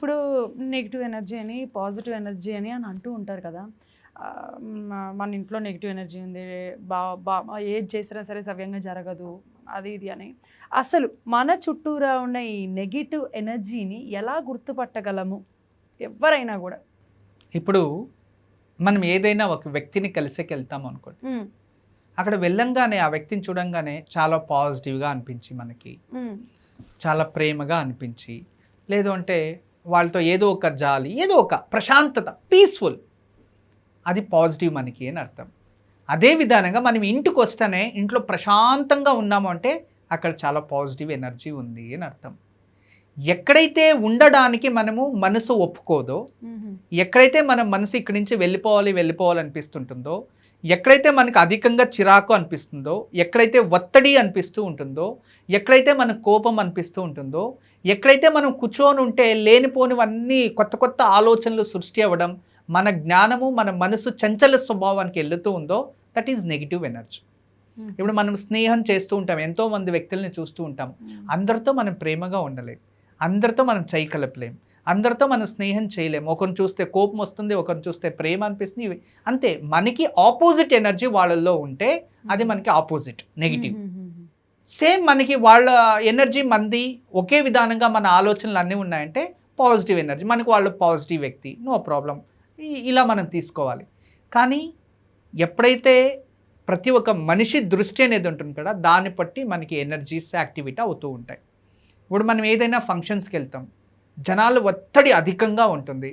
ఇప్పుడు negative energy అని positive energy అని అని అంటూ ఉంటారు కదా. మన ఇంట్లో నెగిటివ్ ఎనర్జీ ఉంది బా బా ఏది చేసినా సరే సవ్యంగా జరగదు అది ఇది అని. అసలు మన చుట్టూరా ఉన్న ఈ నెగిటివ్ ఎనర్జీని ఎలా గుర్తుపట్టగలము? ఎవరైనా కూడా. ఇప్పుడు మనం ఏదైనా ఒక వ్యక్తిని కలిసేకి వెళ్తాం అనుకోండి అక్కడ వెళ్ళంగానే ఆ వ్యక్తిని చూడంగానే చాలా పాజిటివ్గా అనిపించి మనకి చాలా ప్రేమగా అనిపించి లేదు అంటే వాళ్ళతో ఏదో ఒక జాలి ఏదో ఒక ప్రశాంతత పీస్ఫుల్ అది పాజిటివ్ మనకి అని అర్థం. అదే విధానంగా మనం ఇంటికి వస్తేనే ఇంట్లో ప్రశాంతంగా ఉన్నాము అంటే అక్కడ చాలా పాజిటివ్ ఎనర్జీ ఉంది అని అర్థం. ఎక్కడైతే ఉండడానికి మనము మనసు ఒప్పుకోదో ఎక్కడైతే మన మనసు ఇక్కడి నుంచి వెళ్ళిపోవాలి వెళ్ళిపోవాలి అనిపిస్తుంటుందో ఎక్కడైతే మనకు అధికంగా చిరాకు అనిపిస్తుందో ఎక్కడైతే ఒత్తిడి అనిపిస్తూ ఉంటుందో ఎక్కడైతే మనకు కోపం అనిపిస్తూ ఉంటుందో ఎక్కడైతే మనం కూర్చొని ఉంటే లేనిపోనివన్నీ కొత్త కొత్త ఆలోచనలు సృష్టి అవ్వడం మన జ్ఞానము మన మనసు చంచల స్వభావానికి వెళ్తూ ఉందో దట్ ఈజ్ నెగిటివ్ ఎనర్జీ ఇప్పుడు మనం స్నేహం చేస్తూ ఉంటాం ఎంతో మంది వ్యక్తుల్ని చూస్తూ ఉంటాం. ఉమ్, అందరితో మనం ప్రేమగా ఉండలేం. అందరితో మనం చేయి కలపలేం అందరితో మనం స్నేహం చేయలేం ఒకరిని చూస్తే కోపం వస్తుంది ఒకరిని చూస్తే ప్రేమ అనిపిస్తుంది. అంతే. మనకి ఆపోజిట్ ఎనర్జీ వాళ్ళల్లో ఉంటే అది మనకి ఆపోజిట్ నెగిటివ్. సేమ్ మనకి వాళ్ళ ఎనర్జీ మంది ఒకే విధానంగా మన ఆలోచనలు అన్నీ ఉన్నాయంటే పాజిటివ్ ఎనర్జీ. మనకి వాళ్ళు పాజిటివ్ వ్యక్తి నో ప్రాబ్లం. ఇలా మనం తీసుకోవాలి. కానీ ఎప్పుడైతే ప్రతి ఒక్క మనిషి దృష్టి అనేది ఉంటుంది కదా దాన్ని బట్టి మనకి ఎనర్జీస్ యాక్టివిటీ అవుతూ ఉంటాయి. ఇప్పుడు మనం ఏదైనా ఫంక్షన్స్కి వెళ్తాం. జనాలు ఒత్తిడి అధికంగా ఉంటుంది.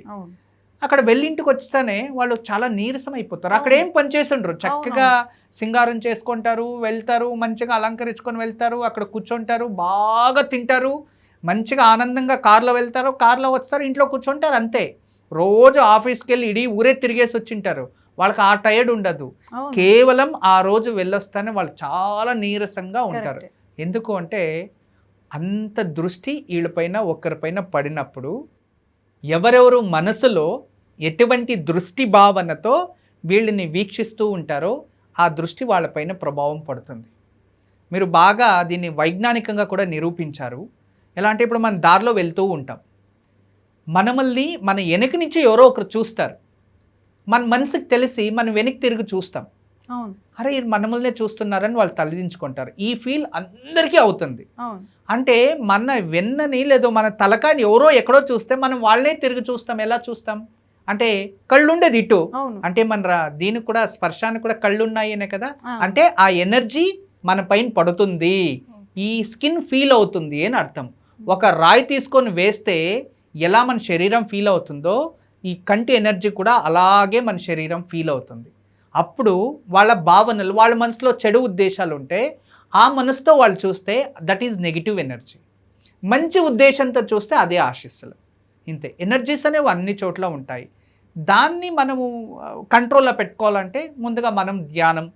అక్కడ వెళ్ళింటికి వస్తేనే వాళ్ళు చాలా నీరసం అయిపోతారు. అక్కడ ఏం పని చేసి ఉండరు చక్కగా సింగారం చేసుకుంటారు వెళ్తారు మంచిగా అలంకరించుకొని వెళ్తారు అక్కడ కూర్చుంటారు బాగా తింటారు మంచిగా ఆనందంగా కార్లో వెళ్తారు కార్లో వస్తారు ఇంట్లో కూర్చుంటారు అంతే. రోజు ఆఫీస్కి వెళ్ళి ఇడీ ఊరే తిరిగేసి వచ్చింటారు. వాళ్ళకి ఆ టైర్డ్ ఉండదు. కేవలం ఆ రోజు వెళ్ళొస్తానే వాళ్ళు చాలా నీరసంగా ఉంటారు. ఎందుకు అంటే అంత దృష్టి వీళ్ళపైన ఒకరిపైన పడినప్పుడు ఎవరెవరు మనసులో ఎటువంటి దృష్టి భావనతో వీళ్ళని వీక్షిస్తూ ఉంటారో ఆ దృష్టి వాళ్ళపైన ప్రభావం పడుతుంది. మీరు బాగా దీన్ని వైజ్ఞానికంగా కూడా నిరూపించారు. ఎలా అంటే ఇప్పుడు మనం దారిలో వెళ్తూ ఉంటాం. మనమల్ని మన వెనక నుంచి ఎవరో ఒకరు చూస్తారు. మన మనసుకు తెలిసి మనం వెనక్కి తిరిగి చూస్తాం. అరే మనమల్నే చూస్తున్నారని వాళ్ళు తలదించుకుంటారు. ఈ ఫీల్ అందరికీ అవుతుంది. అంటే మన వెన్నని లేదో మన తలకాని ఎవరో ఎక్కడో చూస్తే మనం వాళ్ళనే తిరిగి చూస్తాం. ఎలా చూస్తాం? అంటే కళ్ళు ఉండేది ఇటు అంటే మన రా- దీనికి కూడా స్పర్శానికి కూడా కళ్ళు ఉన్నాయి అనే కదా. అంటే ఆ ఎనర్జీ మన పైన పడుతుంది. ఈ స్కిన్ ఫీల్ అవుతుంది అని అర్థం. ఒక రాయి తీసుకొని వేస్తే ఎలా మన శరీరం ఫీల్ అవుతుందో ఈ కంటి ఎనర్జీ కూడా అలాగే మన శరీరం ఫీల్ అవుతుంది. అప్పుడు వాళ్ళ భావనలు వాళ్ళ మనసులో చెడు ఉద్దేశాలు ఉంటే ఆ మనసుతో వాళ్ళు చూస్తే దట్ ఈజ్ నెగిటివ్ ఎనర్జీ మంచి ఉద్దేశంతో చూస్తే అదే ఆశీస్సులు. ఇంతే. ఎనర్జీస్ అనేవి అన్ని చోట్ల ఉంటాయి. దాన్ని మనము కంట్రోల్లో పెట్టుకోవాలంటే ముందుగా మనం ధ్యానం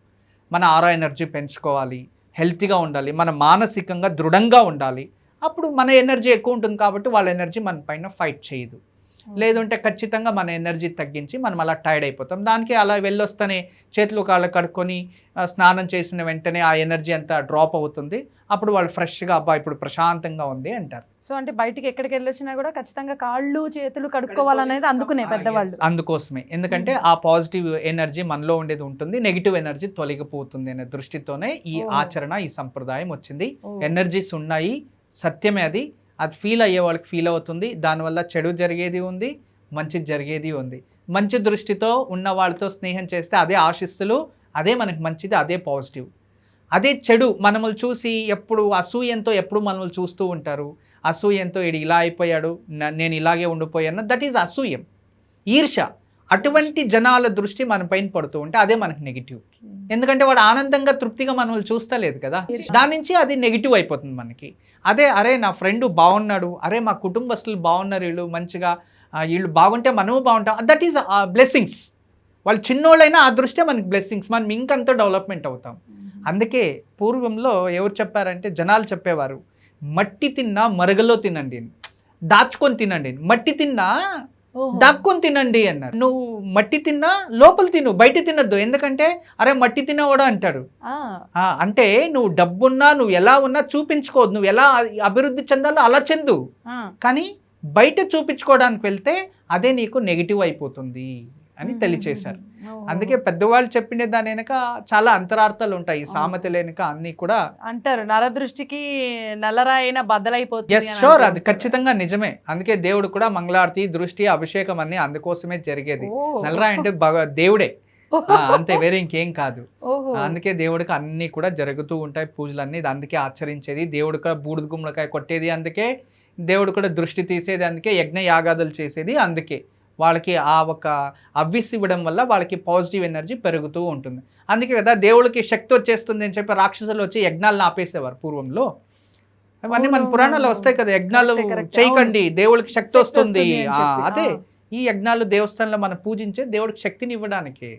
మన ఆరో ఎనర్జీ పెంచుకోవాలి హెల్తీగా ఉండాలి మన మానసికంగా దృఢంగా ఉండాలి. అప్పుడు మన ఎనర్జీ ఎక్కువ ఉంటుంది కాబట్టి వాళ్ళ ఎనర్జీ మన పైన ఫైట్ చేయదు. లేదంటే ఖచ్చితంగా మన ఎనర్జీ తగ్గించి మనం అలా టైర్డ్ అయిపోతాం. దానికి అలా వెళ్ళొస్తేనే చేతులు కాళ్ళు కడుక్కొని స్నానం చేసిన వెంటనే ఆ ఎనర్జీ అంతా డ్రాప్ అవుతుంది. అప్పుడు వాళ్ళు ఫ్రెష్గా అబ్బా ఇప్పుడు ప్రశాంతంగా ఉంది అంటారు. సో అంటే బయటికి ఎక్కడికి వెళ్ళొచ్చినా కూడా ఖచ్చితంగా కాళ్ళు చేతులు కడుక్కోవాలనేది అందుకునే పెద్దవాళ్ళు. అందుకోసమే. ఎందుకంటే ఆ పాజిటివ్ ఎనర్జీ మనలో ఉండేది ఉంటుంది. నెగిటివ్ ఎనర్జీ తొలగిపోతుంది అనే దృష్టితోనే ఈ. ఆచరణ ఈ సంప్రదాయం వచ్చింది. ఎనర్జీస్ ఉన్నాయి. సత్యమే అది. అది ఫీల్ అయ్యే వాళ్ళకి ఫీల్ అవుతుంది. దానివల్ల చెడు జరిగేది ఉంది మంచి జరిగేది ఉంది. మంచి దృష్టితో ఉన్న వాళ్ళతో స్నేహం చేస్తే అదే ఆశిస్సులు అదే మనకి మంచిది అదే పాజిటివ్ అదే చెడు మనల్ని చూసి ఎప్పుడు అసూయంతో ఎప్పుడు మనల్ని చూస్తూ ఉంటారు. అసూయంతో ఇడు ఇలా అయిపోయాడు నేను ఇలాగే ఉండిపోయాను. దట్ ఈజ్ అసూయం. ఈర్ష అటువంటి జనాల దృష్టి మన పైన పడుతూ ఉంటే అదే మనకి నెగిటివ్ ఎందుకంటే వాడు ఆనందంగా తృప్తిగా మనల్ని చూస్తలేదు కదా. దాని నుంచి అది నెగిటివ్ అయిపోతుంది మనకి. అదే అరే నా ఫ్రెండ్ బాగున్నాడు అరే మా కుటుంబస్తులు బాగున్నారు వీళ్ళు మంచిగా వీళ్ళు బాగుంటే మనము బాగుంటాం. దట్ ఈస్ బ్లెస్సింగ్స్ వాళ్ళు చిన్నోళ్ళైనా ఆ దృష్టే మనకి బ్లెస్సింగ్స్ మనం ఇంకంత డెవలప్మెంట్ అవుతాం. అందుకే పూర్వంలో ఎవరు చెప్పారంటే జనాలు చెప్పేవారు మట్టి తిన్నా మరగలో తినండి. దాచుకొని తినండి. మట్టి తిన్నా. దాక్కొని తినండి అన్నారు. నువ్వు మట్టి తిన్నా లోపల తిను బయట తినద్దు. ఎందుకంటే అరే మట్టి తినవాడు అంటాడు. అంటే నువ్వు డబ్బున్నా నువ్వు ఎలా ఉన్నా చూపించుకోవద్దు. నువ్వు ఎలా అభివృద్ధి చెందాలో అలా చెందు. కానీ బయట చూపించుకోవడానికి వెళ్తే అదే నీకు నెగిటివ్ అయిపోతుంది అని తెలియచేశారు. అందుకే పెద్దవాళ్ళు చెప్పిన దాని వెనక చాలా అంతరార్థాలు ఉంటాయి. ఈ సామెతల వెనక అన్ని కూడా అంటారు. నరదృష్టికి నల్లరాయిన బద్దలైపోతుంది షూర్ అది. ఖచ్చితంగా నిజమే. అందుకే దేవుడు కూడా మంగళారతి దృష్టి అభిషేకం అన్ని అందుకోసమే జరిగేది. ఓ. నల్లరాయి అంటే దేవుడే. అంతే వేరే ఇంకేం కాదు. అందుకే దేవుడికి అన్ని కూడా జరుగుతూ ఉంటాయి పూజలు అన్ని అందుకే ఆచరించేది. దేవుడు కూడా బూడిద గుమ్మడికాయ కొట్టేది అందుకే. దేవుడు కూడా దృష్టి తీసేది అందుకే. యజ్ఞ యాగాదులు చేసేది అందుకే. వాళ్ళకి ఆ ఒక అవ్విస్ ఇవ్వడం వల్ల వాళ్ళకి పాజిటివ్ ఎనర్జీ పెరుగుతూ ఉంటుంది అందుకే కదా దేవుడికి శక్తి వచ్చేస్తుంది అని చెప్పి రాక్షసులు వచ్చి యజ్ఞాలను ఆపేసేవారు పూర్వంలో అవన్నీ మన పురాణాలు. వస్తాయి కదా యజ్ఞాలు. చేయకండి దేవుడికి శక్తి వస్తుంది అదే. ఈ యజ్ఞాలు దేవస్థానంలో మనం పూజించే దేవుడికి శక్తిని ఇవ్వడానికి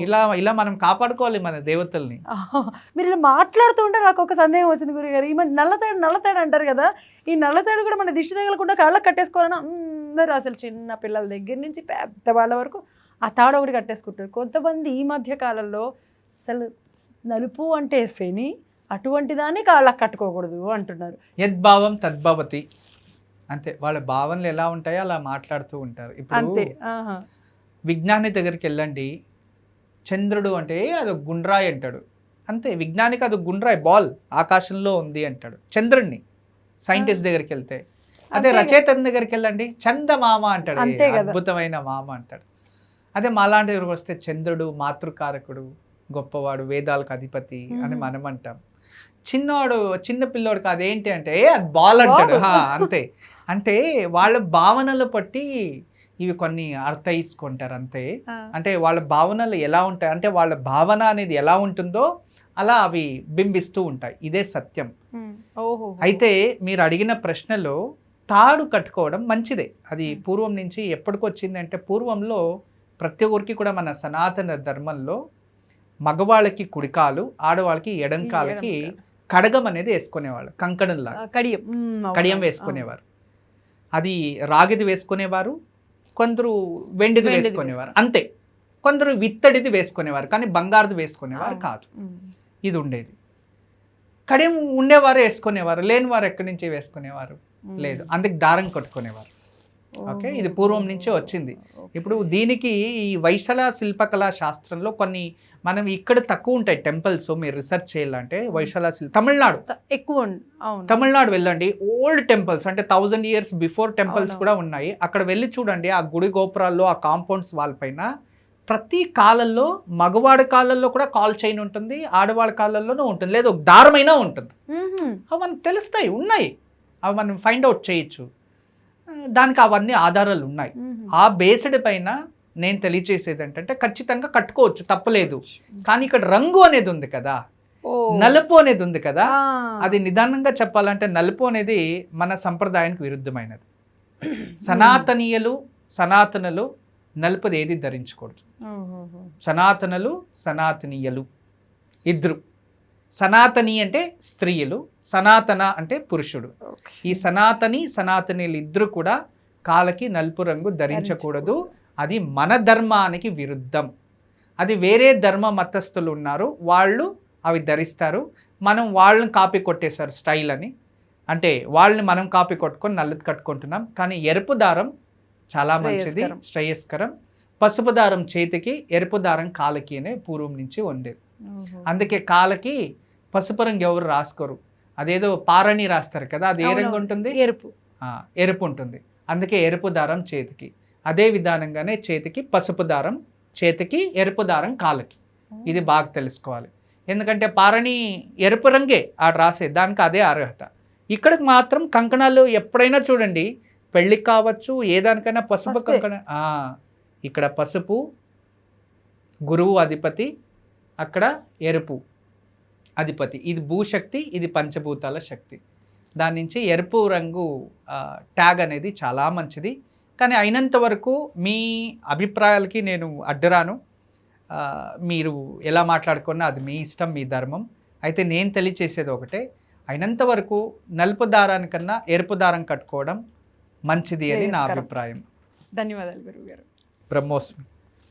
ఇలా ఇలా మనం కాపాడుకోవాలి మన దేవతల్ని. మీరు ఇలా మాట్లాడుతూ ఉంటే నాకు ఒక సందేహం వచ్చింది గురుగారు. ఈ మన నల్లతాడు నల్లతాడు అంటారు కదా. ఈ నల్లతాడు కూడా మన దిష్టి తగలకుండా కాళ్ళకి కట్టేసుకోవాలని అందరూ అసలు చిన్న పిల్లల దగ్గర నుంచి పెద్ద వాళ్ళ వరకు ఆ తాడు ఒకటి కట్టేసుకుంటారు. కొంతమంది ఈ మధ్య కాలంలో అసలు నలుపు అంటే శని అటువంటి దాన్ని కాళ్ళకి కట్టుకోకూడదు అంటున్నారు. యద్భావం తద్భవతి అంతే వాళ్ళ భావనలు ఎలా ఉంటాయో అలా మాట్లాడుతూ ఉంటారు. అంతే ఇప్పుడు. విజ్ఞాని దగ్గరికి వెళ్ళండి. చంద్రుడు అంటే అది గుండ్రాయి అంటాడు. అంతే విజ్ఞానికి అది గుండ్రాయి బాల్ ఆకాశంలో ఉంది అంటాడు. చంద్రుడిని సైంటిస్ట్ దగ్గరికి వెళ్తే. అదే. రచయితని దగ్గరికి వెళ్ళండి చందమామ అంటాడు. అంతే ఏ కదా. అద్భుతమైన మామ అంటాడు. అదే మాలాంటి వస్తే చంద్రుడు మాతృకారకుడు గొప్పవాడు వేదాలకు అధిపతి అని మ్మ్. మనం అంటాం. చిన్నవాడు చిన్న పిల్లోడికి అదేంటి అంటే "ఏ, అది బాల్ అంటాడు. అంతే. అంటే వాళ్ళ భావనలు బట్టి ఇవి కొన్ని అర్థయించుకుంటారు అంతే. అంటే వాళ్ళ భావనలు ఎలా ఉంటాయి? అంటే వాళ్ళ భావన అనేది ఎలా ఉంటుందో అలా అవి బింబిస్తూ ఉంటాయి. ఇదే సత్యం. అయితే మీరు అడిగిన ప్రశ్నలో తాడు కట్టుకోవడం మంచిదే. అది పూర్వం నుంచి ఎప్పటికొచ్చింది అంటే పూర్వంలో ప్రతి ఒక్కరికి కూడా మన సనాతన ధర్మంలో మగవాళ్ళకి కుడికాలు ఆడవాళ్ళకి ఎడంకాలకి. కడగం అనేది వేసుకునేవాళ్ళు. కంకణంలాగా. ఆ, కడియం. కడియం వేసుకునేవారు. అది రాగిది వేసుకునేవారు. కొందరు వెండిది వేసుకునేవారు. అంతే. కొందరు విత్తడిది వేసుకునేవారు కానీ బంగారుది వేసుకునేవారు. కాదు. ఇది ఉండేది. కడియం ఉండేవారు వేసుకునేవారు లేని వారు ఎక్కడి నుంచి వేసుకునేవారు. లేదు. అందుకు దారం కట్టుకునేవారు. ఓకే? ఇది పూర్వం నుంచే వచ్చింది. ఇప్పుడు దీనికి ఈ వైశల శిల్పకళా శాస్త్రంలో కొన్ని మనం ఇక్కడ తక్కువ ఉంటాయి టెంపుల్స్. మీరు రీసెర్చ్ చేయాలంటే వైశల శిల్ప తమిళనాడు. ఎక్కువ తమిళనాడు వెళ్ళండి. ఓల్డ్ టెంపుల్స్ అంటే థౌజండ్ ఇయర్స్ బిఫోర్ టెంపుల్స్. కూడా ఉన్నాయి. అక్కడ వెళ్ళి చూడండి ఆ గుడి గోపురాల్లో ఆ కాంపౌండ్స్ వాళ్ళ పైన. ప్రతి కాలంలో మగవాడి కాలంలో కూడా కాల్ చైన్ ఉంటుంది ఆడవాడి కాలంలోనూ ఉంటుంది. లేదా ఒక దారమైనా ఉంటుంది. అవి మనకు తెలుస్తాయి ఉన్నాయి. అవి మనం ఫైండ్ అవుట్ చేయొచ్చు. దానికి అవన్నీ ఆధారాలు ఉన్నాయి. ఆ బేస్డ్ పైన నేను తెలియచేసేది ఏంటంటే ఖచ్చితంగా కట్టుకోవచ్చు తప్పలేదు. కానీ ఇక్కడ రంగు అనేది ఉంది కదా. నలుపు అనేది ఉంది కదా. అది నిదానంగా చెప్పాలంటే నలుపు అనేది మన సంప్రదాయానికి విరుద్ధమైనది. సనాతనీయులు సనాతనులు నలుపుది ఏది ధరించకూడదు. సనాతనులు సనాతనీయులు. ఇద్దరు. సనాతని అంటే స్త్రీలు సనాతన అంటే పురుషుడు. ఈ సనాతని సనాతనీయులు ఇద్దరు కూడా కాలకి నలుపు రంగు ధరించకూడదు. అది మన ధర్మానికి విరుద్ధం. అది వేరే ధర్మ మతస్థులు ఉన్నారు. వాళ్ళు అవి ధరిస్తారు. మనం వాళ్ళని కాపీ కొట్టేశారు స్టైల్ అని. అంటే వాళ్ళని మనం కాపీ కొట్టుకొని నల్లది కట్టుకుంటున్నాం. కానీ ఎరుపు దారం చాలా మంచిది శ్రేయస్కరం. పసుపు దారం చేతికి ఎరుపు దారం కాలకి అనే పూర్వం నుంచి ఉండేది. అందుకే కాలకి పసుపు రంగు ఎవరు రాసుకోరు. అదేదో పారణి రాస్తారు కదా అది ఏ రంగు. ఉంటుంది? ఎరుపు. ఎరుపు ఉంటుంది. అందుకే ఎరుపు దారం చేతికి. అదే విధానంగానే చేతికి పసుపు దారం చేతికి ఎరుపు దారం కాళ్ళకి. ఇది బాగా తెలుసుకోవాలి. ఎందుకంటే పారణి ఎరుపు రంగే ఆడ రాసే దానికి అదే అర్హత. ఇక్కడికి మాత్రం కంకణాలు ఎప్పుడైనా చూడండి పెళ్ళికి కావచ్చు ఏ దానికైనా పసుపు. కంకణ ఆ, ఇక్కడ పసుపు గురువు అధిపతి అక్కడ ఎరుపు అధిపతి. ఇది భూశక్తి ఇది పంచభూతాల శక్తి. దాని నుంచి ఎరుపు రంగు ట్యాగ్ అనేది చాలా మంచిది. కానీ అయినంత వరకు మీ అభిప్రాయాలకి నేను అడ్డురాను. మీరు ఎలా మాట్లాడుకున్నా అది మీ ఇష్టం మీ ధర్మం. అయితే నేను తెలియచేసేది ఒకటే అయినంత వరకు నలుపు దారానికన్నా ఎరుపు దారం కట్టుకోవడం మంచిది అని నా. అభిప్రాయం. ధన్యవాదాలు గురువు గారు బ్రహ్మోస్మి